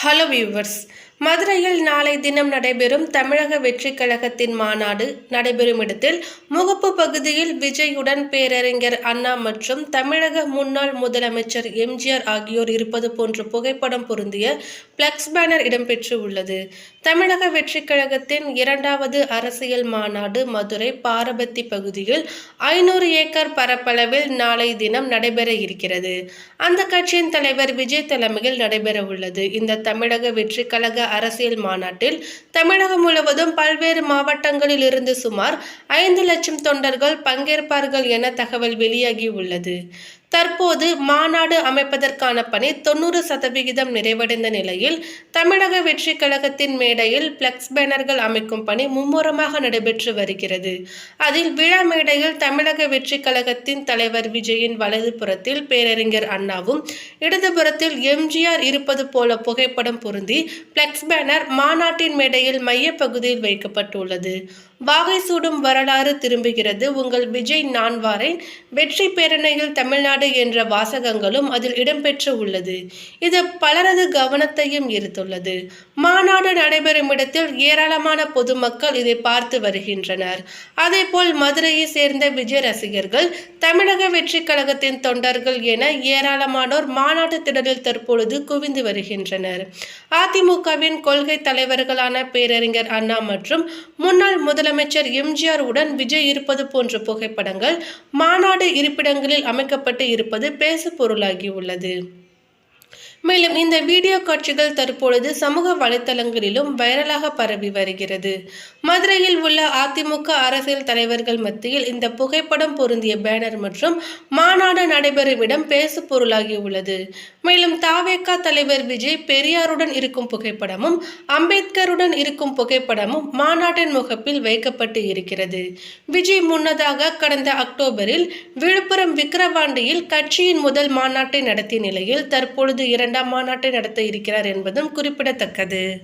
Hello viewers மதுரையில் நாளை தினம் நடைபெறும் தமிழக வெற்றிக் கழகத்தின் மாநாடு நடைபெறும் இடத்தில் முகப்பு பகுதியில் விஜயுடன் பேரறிஞர் அண்ணா மற்றும் தமிழக முன்னாள் முதலமைச்சர் எம்ஜிஆர் ஆகியோர் இருப்பது போன்ற புகைப்படம் பொருந்திய பிளக்ஸ் பேனர் இடம்பெற்று உள்ளது தமிழக வெற்றிக் கழகத்தின் இரண்டாவது அரசியல் மாநாடு மதுரை பாரபத்தி பகுதியில் ஐநூறு ஏக்கர் பரப்பளவில் நாளை தினம் நடைபெற இருக்கிறது. அந்த கட்சியின் தலைவர் விஜய் தலைமையில் நடைபெற உள்ளது இந்த தமிழக வெற்றி கழக அரசியல் மாநாட்டில் தமிழகம் முழுவதும் பல்வேறு மாவட்டங்களில் இருந்து சுமார் ஐந்து லட்சம் தொண்டர்கள் பங்கேற்பார்கள் என தகவல் வெளியாகி உள்ளது தற்போது மாநாடு அமைப்பதற்கான பணி தொண்ணூறு சதவிகிதம் நிறைவடைந்த நிலையில் தமிழக வெற்றி கழகத்தின் மேடையில் பிளக்ஸ் பேனர்கள் அமைக்கும் பணி மும்முரமாக நடைபெற்று வருகிறது. அதில் விழா மேடையில் தமிழக வெற்றி கழகத்தின் தலைவர் விஜயின் வலது புறத்தில் பேரறிஞர் அண்ணாவும் இடதுபுறத்தில் எம்ஜிஆர் இருப்பது போல புகைப்படம் பொருந்தி பிளக்ஸ் பேனர் மாநாட்டின் மேடையில் மையப்பகுதியில் வைக்கப்பட்டுள்ளது. வாகை சூடும் வரலாறு திரும்புகிறது. உங்கள் விஜய் நான்வாரின் வெற்றி பேரணையில் தமிழ்நாடு என்ற வாசகங்களும் அதில் இடம்பெற்று உள்ளது. இது பலரது கவனத்தையும் ஈர்த்துள்ளது. மாநாடு நடைபெறும் இடத்தில் ஏராளமான பொதுமக்கள் இதை பார்த்து வருகின்றனர். அதேபோல் மதுரையை சேர்ந்த விஜய் ரசிகர்கள் தமிழக வெற்றி கழகத்தின் தொண்டர்கள் என ஏராளமானோர் மாநாட்டு திடலில் தற்பொழுது குவிந்து வருகின்றனர். அதிமுகவின் கொள்கை தலைவர்களான பேரறிஞர் அண்ணா மற்றும் முன்னாள் முதலமைச்சர் எம்ஜிஆர் உடன் விஜய் இருப்பது போன்ற புகைப்படங்கள் மாநாடு இருப்பிடங்களில் அமைக்கப்பட்டு இருப்பது பேசு பொருளாகியுள்ளது மேலும் இந்த வீடியோ காட்சிகள் தற்பொழுது சமூக வலைத்தளங்களிலும் வைரலாக பரவி வருகிறது. மதுரையில் உள்ள அதிமுக அரசியல் தலைவர்கள் மத்தியில் இந்த புகைப்படம் பொருந்திய பேனர் மற்றும் மாநாடு நடைபெறும் இடம் பேசு பொருளாகி உள்ளது. மேலும் தாவேகா தலைவர் விஜய் பெரியாருடன் இருக்கும் புகைப்படமும் அம்பேத்கருடன் இருக்கும் புகைப்படமும் மாநாட்டின் முகப்பில் வைக்கப்பட்டு இருக்கிறது. விஜய் முன்னதாக கடந்த அக்டோபரில் விழுப்புரம் விக்கிரவாண்டியில் கட்சியின் முதல் மாநாட்டை நடத்திய நிலையில் தற்பொழுது இரண்டாம் மாநாட்டை நடத்த இருக்கிறார் என்பதும் குறிப்பிடத்தக்கது.